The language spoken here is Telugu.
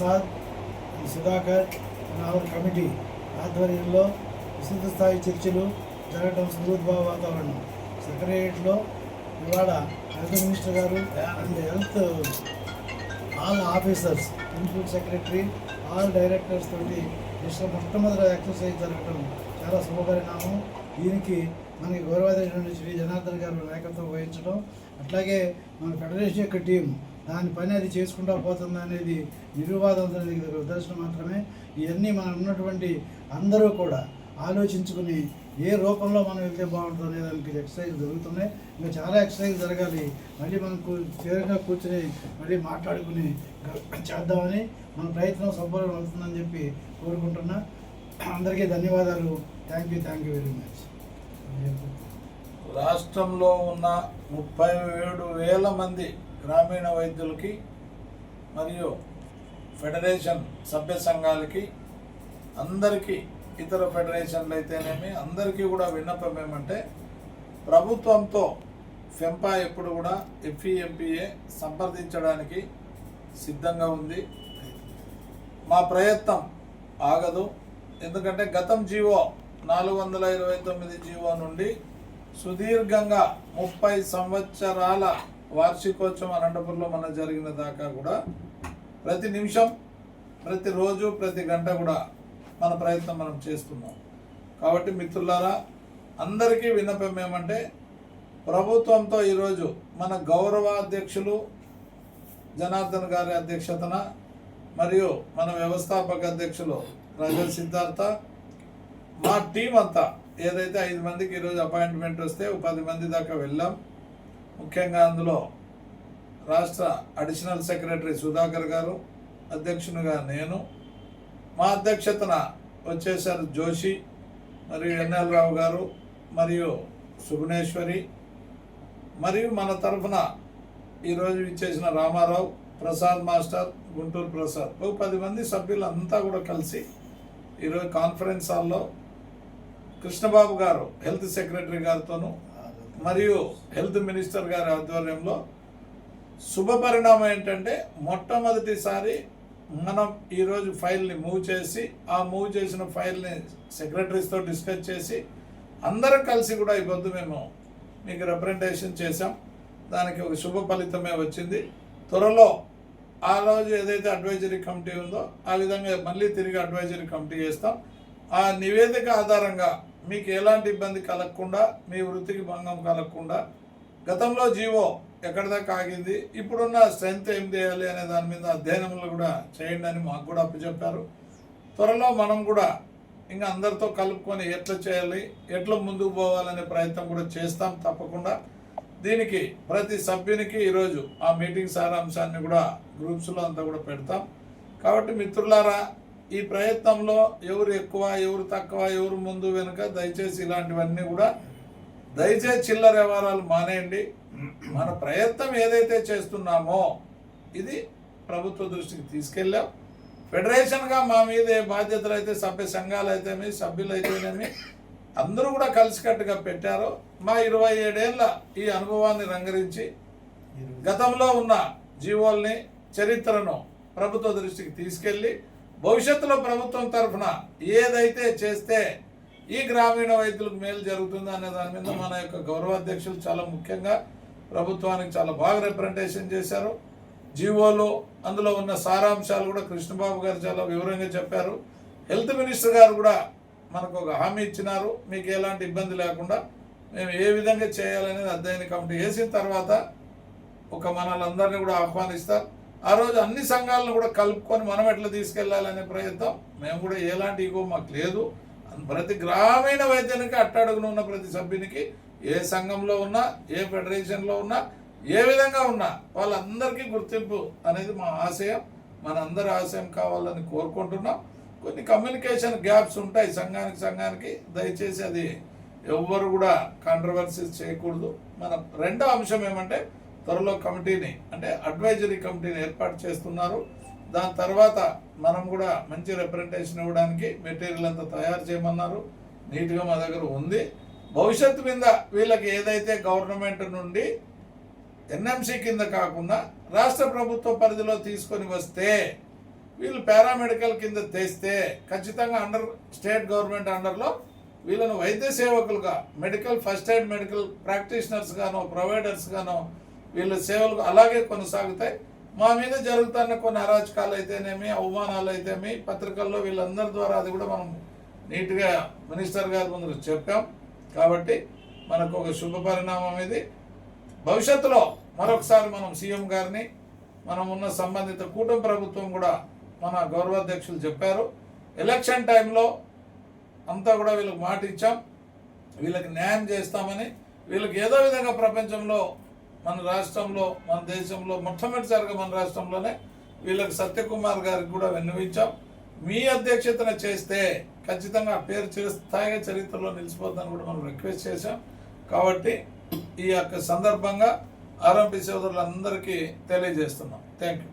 ప్రసాద్ సుధాకర్ నావల్ కమిటీ ఆధ్వర్యంలో విస్తృత స్థాయి చర్చలు జరగడం సుదూర్భావ వాతావరణం. సెక్రటరియట్లో ఇవాళ హెల్త్ మినిస్టర్ గారు and health all officers principal secretary all directors తోటి డిస్ట్ర మొట్టమొదటి ఎక్సర్సైజ్ జరగడం చాలా శుభపరిణామం. దీనికి మనకి గౌరవాధ్యక్షుడు శ్రీ జనార్దన్ గారు నాయకత్వం వహించడం అట్లాగే మన ఫెడరేషన్ యొక్క టీం దాని పని అది చేసుకుంటా పోతుంది అనేది నిర్వివాదం దర్శనం మాత్రమే. ఇవన్నీ మనం ఉన్నటువంటి అందరూ కూడా ఆలోచించుకుని ఏ రూపంలో మనం వెళ్తే బాగుంటుంది అనే దానికి ఎక్సర్సైజ్ జరుగుతున్నాయి. ఇంకా చాలా ఎక్సర్సైజ్ జరగాలి. మళ్ళీ మనం కూ- కూర్చుని మళ్ళీ మాట్లాడుకుని చేద్దామని మన ప్రయత్నం సఫలం అవుతుందని చెప్పి కోరుకుంటున్నా. అందరికీ ధన్యవాదాలు. Thank you thank you very much. రాష్ట్రంలో ఉన్న ముప్పై ఏడు వేల మంది గ్రామీణ వైద్యులకి మరియు ఫెడరేషన్ సభ్య సంఘాలకి అందరికీ ఇతర ఫెడరేషన్లు అయితేనేమి అందరికీ కూడా విన్నపం ఏమంటే ప్రభుత్వంతో ఫెంపా ఎప్పుడు కూడా ఎఫ్ఈఎంపీఏ సంప్రదించడానికి సిద్ధంగా ఉంది. మా ప్రయత్నం ఆగదు. ఎందుకంటే గతం జీవో నాలుగు వందల ఇరవై తొమ్మిది జీవో నుండి సుదీర్ఘంగా ముప్పై సంవత్సరాల వార్షికోత్సవం అనంతపురంలో మన జరిగిన దాకా కూడా ప్రతి నిమిషం ప్రతిరోజు ప్రతి గంట కూడా మన ప్రయత్నం మనం చేస్తున్నాం. కాబట్టి మిత్రులారా అందరికీ విన్నపం ఏమంటే ప్రభుత్వంతో ఈరోజు మన గౌరవాధ్యక్షులు జనార్దన్ గారి అధ్యక్షతన మరియు మన వ్యవస్థాపక అధ్యక్షులు రజల్ సిద్ధార్థ మా టీం అంతా ఏదైతే ఐదు మందికి ఈరోజు అపాయింట్మెంట్ వస్తే ఒక పది మంది దాకా వెళ్ళాం. ముఖ్యంగా అందులో రాష్ట్ర అడిషనల్ సెక్రటరీ సుధాకర్ గారు అధ్యక్షునిగా నేను. మా అధ్యక్షతన వచ్చేసారు జోషి మరియు ఎన్ఎల్ రావు గారు మరియు సుగుణేశ్వరి మరియు మన తరఫున ఈరోజు ఇచ్చేసిన రామారావు ప్రసాద్ మాస్టర్ గుంటూరు ప్రసాద్. ఓ పది మంది సభ్యులు అంతా కూడా కలిసి ఈరోజు కాన్ఫరెన్స్ హాల్లో కృష్ణబాబు గారు హెల్త్ సెక్రటరీ గారితోనూ మరియు హెల్త్ మినిస్టర్ గారి ఆధ్వర్యంలో శుభ పరిణామం ఏంటంటే మొట్టమొదటిసారి మనం ఈరోజు ఫైల్ని మూవ్ చేసి ఆ మూవ్ చేసిన ఫైల్ని సెక్రటరీస్తో డిస్కస్ చేసి అందరం కలిసి కూడా ఈ పొద్దు మేము మీకు రిప్రజెంటేషన్ చేసాం దానికి ఒక శుభ ఫలితమే వచ్చింది. త్వరలో ఆ రోజు ఏదైతే అడ్వైజరీ కమిటీ ఉందో ఆ విధంగా మళ్ళీ తిరిగి అడ్వైజరీ కమిటీ చేస్తాం. ఆ నివేదిక ఆధారంగా మీకు ఎలాంటి ఇబ్బంది కలగకుండా మీ వృత్తికి భంగం కలగకుండా గతంలో జీవో ఎక్కడిదాకా ఆగింది ఇప్పుడున్న స్ట్రెంత్ ఏం చేయాలి అనే దాని మీద అధ్యయనములు కూడా చేయండి అని మాకు కూడా అప్పచెప్పారు. త్వరలో మనం కూడా ఇంకా అందరితో కలుపుకొని ఎట్లా చేయాలి ఎట్లా ముందుకు పోవాలనే ప్రయత్నం కూడా చేస్తాం తప్పకుండా. దీనికి ప్రతి సభ్యునికి ఈరోజు ఆ మీటింగ్ సారాంశాన్ని కూడా గ్రూప్స్లో అంతా కూడా పెడతాం. కాబట్టి మిత్రులారా ఈ ప్రయత్నంలో ఎవరు ఎక్కువ ఎవరు తక్కువ ఎవరు ముందు వెనుక దయచేసి ఇలాంటివన్నీ కూడా దయచేసి చిల్లర వ్యవహారాలు మానేయండి. మన ప్రయత్నం ఏదైతే చేస్తున్నామో ఇది ప్రభుత్వ దృష్టికి తీసుకెళ్ళాం. ఫెడరేషన్గా మా మీద ఏ బాధ్యతలు అయితే సభ్య సంఘాలు అయితేమి సభ్యులు అయితేనేమి అందరూ కూడా కలిసికట్టుగా పెట్టారు. మా ఇరవై ఏడేళ్ళ ఈ అనుభవాన్ని రంగరించి గతంలో ఉన్న జీవోల్ని చరిత్రను ప్రభుత్వ దృష్టికి తీసుకెళ్ళి భవిష్యత్తులో ప్రభుత్వం తరఫున ఏదైతే చేస్తే ఈ గ్రామీణ వైద్యులకు మేలు జరుగుతుందో అనే దాని మీద మన యొక్క గౌరవాధ్యక్షులు చాలా ముఖ్యంగా ప్రభుత్వానికి చాలా బాగా రిప్రజెంటేషన్ చేశారు. జీవోలు అందులో ఉన్న సారాంశాలు కూడా కృష్ణబాబు గారు చాలా వివరంగా చెప్పారు. హెల్త్ మినిస్టర్ గారు కూడా మనకు ఒక హామీ ఇచ్చినారు. మీకు ఎలాంటి ఇబ్బంది లేకుండా మేము ఏ విధంగా చేయాలనేది అధ్యయన కమిటీ వేసిన తర్వాత ఒక మనల్ని కూడా ఆహ్వానిస్తారు. ఆ రోజు అన్ని సంఘాలను కూడా కలుపుకొని మనం ఎట్లా తీసుకెళ్ళాలనే ప్రయత్నం. మేము కూడా ఎలాంటి ఇగో మాకు లేదు. ప్రతి గ్రామీణ వైద్యానికి అట్టడుగున ఉన్న ప్రతి సభ్యునికి ఏ సంఘంలో ఉన్నా ఏ ఫెడరేషన్లో ఉన్నా ఏ విధంగా ఉన్నా వాళ్ళందరికీ గుర్తింపు అనేది మా ఆశయం. మనందరి ఆశయం కావాలని కోరుకుంటున్నాం. కొన్ని కమ్యూనికేషన్ గ్యాప్స్ ఉంటాయి సంఘానికి సంఘానికి. దయచేసి అది ఎవ్వరు కూడా కాంట్రవర్సీస్ చేయకూడదు. మన రెండో అంశం ఏమంటే త్వరలో కమిటీని అంటే అడ్వైజరీ కమిటీని ఏర్పాటు చేస్తున్నారు. దాని తర్వాత మనం కూడా మంచి రిప్రజెంటేషన్ ఇవ్వడానికి మెటీరియల్ అంతా తయారు చేయమన్నారు. నీట్గా మా దగ్గర ఉంది. భవిష్యత్తు మీద వీళ్ళకి ఏదైతే గవర్నమెంట్ నుండి ఎన్ఎంసి కింద కాకుండా రాష్ట్ర ప్రభుత్వ పరిధిలో తీసుకొని వస్తే వీళ్ళు పారామెడికల్ కింద తెస్తే ఖచ్చితంగా అండర్ స్టేట్ గవర్నమెంట్ అండర్లో వీళ్ళను వైద్య సేవకులుగా మెడికల్ ఫస్ట్ ఎయిడ్ మెడికల్ ప్రాక్టీషనర్స్గానో ప్రొవైడర్స్గానో వీళ్ళ సేవలు అలాగే కొనసాగుతాయి. మా మీద జరుగుతున్న కొన్ని అరాచకాలు అయితేనేమి అవమానాలు అయితేమి పత్రికల్లో వీళ్ళందరి ద్వారా అది కూడా మనం నీట్గా మినిస్టర్ గారి ముందు చెప్పాం. కాబట్టి మనకు ఒక శుభ పరిణామం ఇది. భవిష్యత్తులో మరొకసారి మనం సీఎం గారిని మనం ఉన్న సంబంధిత కూటమి ప్రభుత్వం కూడా మన గౌరవాధ్యక్షులు చెప్పారు. ఎలక్షన్ టైంలో అంతా కూడా వీళ్ళకి మాట ఇచ్చాం. వీళ్ళకి న్యాయం చేస్తామని వీళ్ళకి ఏదో విధంగా ప్రపంచంలో మన రాష్ట్రంలో మన దేశంలో మొట్టమొదటిసారిగా మన రాష్ట్రంలోనే వీళ్ళకి సత్యకుమార్ గారికి కూడా విన్నవించాం. మీ అధ్యక్షతన చేస్తే ఖచ్చితంగా ఆ పేరు చిరస్థాయిగా చరిత్రలో నిలిచిపోతుందని కూడా మనం రిక్వెస్ట్ చేశాం. కాబట్టి ఈ యొక్క సందర్భంగా ఆర్ఎంపీ సోదరులందరికీ తెలియజేస్తున్నాం. Thank you